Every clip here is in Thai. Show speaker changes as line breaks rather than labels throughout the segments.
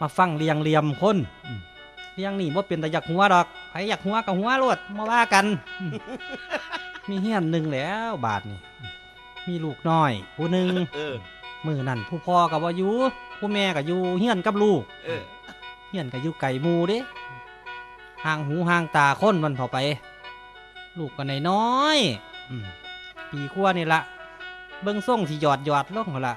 มาฟังเรียงเหลี่ยมคนเรียงนี่ว่าเป็นแต่อยากหัวดอกใครอยากหัวก็หัวโลดมาว่ากัน มีเฮียนหนึ่งแล้วบาทนี่มีลูกน้อยผู้หนึ่งมือนั่นผู้พ่อกับว่าอยู่ผู้แม่กับอยู่เฮียนกับลูก
เฮี
ยนกับอยู่ไก่มูเด้ห่างหูห่างตาคนวันเผาไป ลูกก็นน้อยปีขั้วนี่ละเบิ้งส่งที่หยอดหยอดลงหั่นละ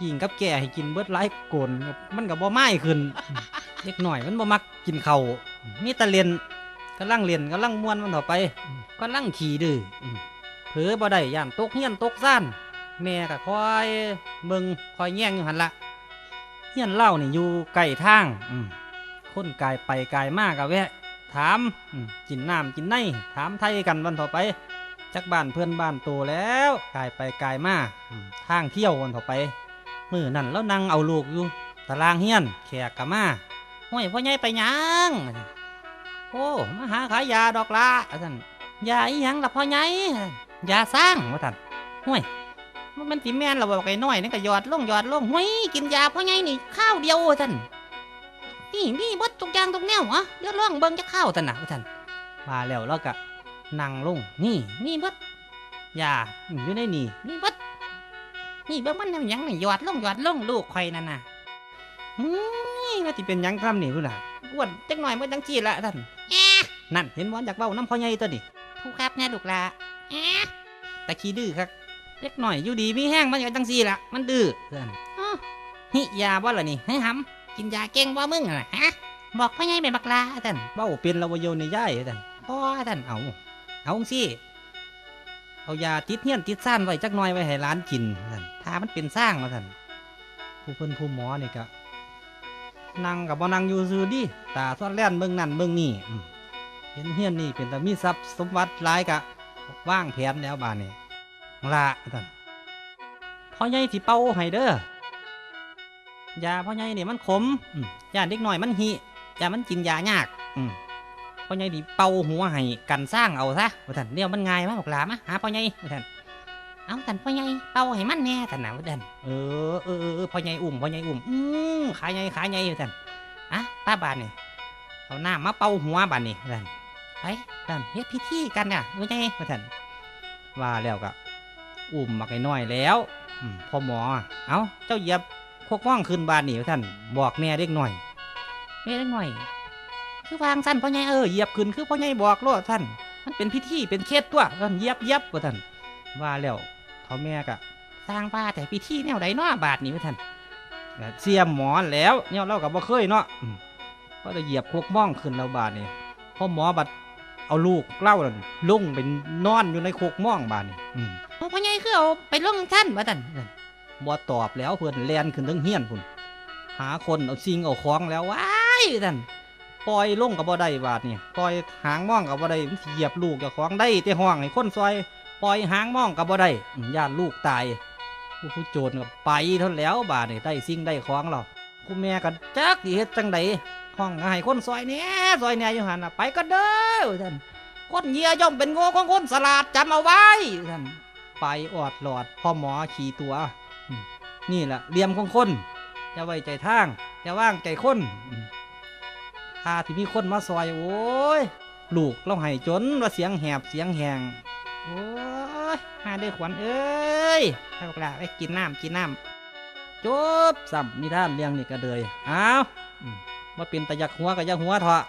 กินกับแก่ให้กินเบิดหลายโกนมันกับบ่ไม้ขึ้นอืมเล็กหน่อยมันบ่มักกินเขาวมีแตะเลียนกำลังเลียนกำลังม้วนมันเถาไปอืมกำลังขี่ดื้ออืมเผลอบ่ได้ย่านตกเฮียนตกซ่านแม่ก็คอยเบิงคอยแย่งอยู่หันละเฮียนเล่านี่อยู่ใกล้ทางอืมคนกายไปกายมากก็แวะ ถามอืมกินน้ำกินในถามไทยกันวันต่อไปจักบ้านเพื่อนบ้านโตแล้วกายไปกายมาอืมทางเที่ยววันต่อไป มือนั่นแล้วนั่งเอาลูกอยู่ตารางเฮียนแขกกะมาห้วยพ่อใหญ่ไปยังโอ้มาหาขายยาดอกละว่าท่านยาอีหยังละพ่อใหญ่ยาสร้างว่าท่านห้วยมันสีแมนเราบอกไอ้น้อยนี่ก็หยอดลงหยอดลงห้ยกินยาเพราะไงนี่ข้าวเดียวท่านนี่มีบดทุกอย่างทุกแนวเหรอเดี๋ยวลองเบิ่งจะข้าวท่านนะท่านมาแล้วแล้วก็นั่งลงนี่มีบดยาอยู่ในนี่มีบด นี่เบิ่งมันแนวหยังนี่หยอดลงหยอดลงลูกข่อยนั่นน่ะอืมว่าสิเป็นหยังทำนี่พุ่นน่ะอ้วนจักหน่อยมันจังจีละท่านแอะนั่นเห็นว่าอยากเว้าน้ำพ่อใหญ่ตัวนี่ผู้ครับแน่ลูกละแอะตะขี้ดื้อครับเล็กหน่อยอยู่ดีมีแห้งมันก็จังซี่ละมันดื้อเพื่อนอ้อหิยาบ่ล่ะนี่ให้หำกินยาเก่งบ่มึงอะน่ะฮะบอกพ่อใหญ่เป็นบักลาท่านเบ้าเป็นละวโยในย่ายท่านพ่อท่านเอาเอาสิ เอายาติดเฮียนติดซ่านไว้จักหน่อยไว้ให้ร้านกินท่านถ้ามันเป็นสร้างมาท่านผู้เพิ่นผู้หมอนี่ก็นั่งกับบ่นั่งอยู่ซื่อดิตาซ้อนแล่นเบิ่งนั่นเบิ่งนี่เห็นเฮี้ยนนี่เป็นแต่มีทรัพย์สมบัติหลายกะว่างแผนแล้วบานนี้ละท่านพ่อใหญ่สิเป่าให้เด้อยาพ่อใหญ่นี่มันขมอืมยาเด็กหน่อยมันหิยามันกินยายาก อืม พ่อใหญ่นี่เป่าหัวให้กันสร้างเอาซะว่าท่านเดียวมันง่ายมากบอกลามะหาพ่อใหญ่ว่าท่านเอาท่านพ่อใหญ่เป่าให้มันแน่ท่านนะว่าท่านเออเออเออเออพ่อใหญ่อุ้มพ่อใหญ่อุ้มอืมขาใหญ่ขาใหญ่ว่าท่านอะป้าบานนี่เอาหน้ำมาเป่าหัวบานนี่ว่าท่านไปท่านเฮ็ดพิธีกันน่ะว่าไงว่าท่านว่าแล้วก็อุ้มมาไอ้น้อยแล้วพ่อหมอ เอาเจ้าเหยียบโคกม่องขึ้นบานนี่ท่าน บอกแม่เด็กหน่อยแม่เด็กหน่อย คือวางสั้นพ่อใหญ่เออเหยียบขึ้นคือพ่อใหญ่บอกโลดท่านมันเป็นพิธีเป็นเคสตัวท่านเหยียบเหยียบว่าท่านว่าแล้วเขาแม่กะสร้างป้าแต่พิธีแนวใดเนาะบาทนี่ว่าท่านก็เสียมหมอนแล้วเนี่ยเรากับบ่เคยเนาะอืมก็จะเหยียบโคกม่องขึ้นแล้วบาทนี่พ่อหมอบัดเอาลูกเล่านั่นลงเป็นนอนอยู่ในโคกม่องบาทนี่อืมพ่อใหญ่คือเอาไปลงท่านว่าท่านบ่ตอบแล้วเพื่อนแลนขึ้นทั้งเฮียนพุ่นหาคนเอาซิงเอาของแล้วว้ายท่าน ปล่อยลงกับบ่ได้บาดนี่ปล่อยหางม่องกับบ่ได้มันเหยียบลูกเจ้าของได้แต่ห้องให้คนซอย ปล่อยหางม่องกับบ่ได้อืมย่านลูกตายผู้ผู้โจรก็ไปเท่านั้นแล้วบาดนี่ได้สิ่งได้ของแล้วผู้แม่ก็จักเฮ็ดจังไดห้องให้คนซอยแหน่ซอยแหน่อยู่หันไปก็เด้อท่านคนเหยียย่อมเป็นโง่ของคนสลาดจำเอาไว้ท่านไปออดหลอดพ่อหมอขี่ตัว นี่แหละเลี่ยมของคนอย่าไว้ใจทางอย่าว่างใจคน ถ้าที่มีคนมาซอยโอ้ยลูกเราให้จนว่าเสียงแหบเสียงแหงโอ้ยมาได้ขวัญเอ้ยให้พวกลาไปกินน้ำกินน้ำจบสัมนิทานเรื่องนี่ก็เลยอ้าวมว่าเป็นตะยักหัวกับยักหัวเถอะ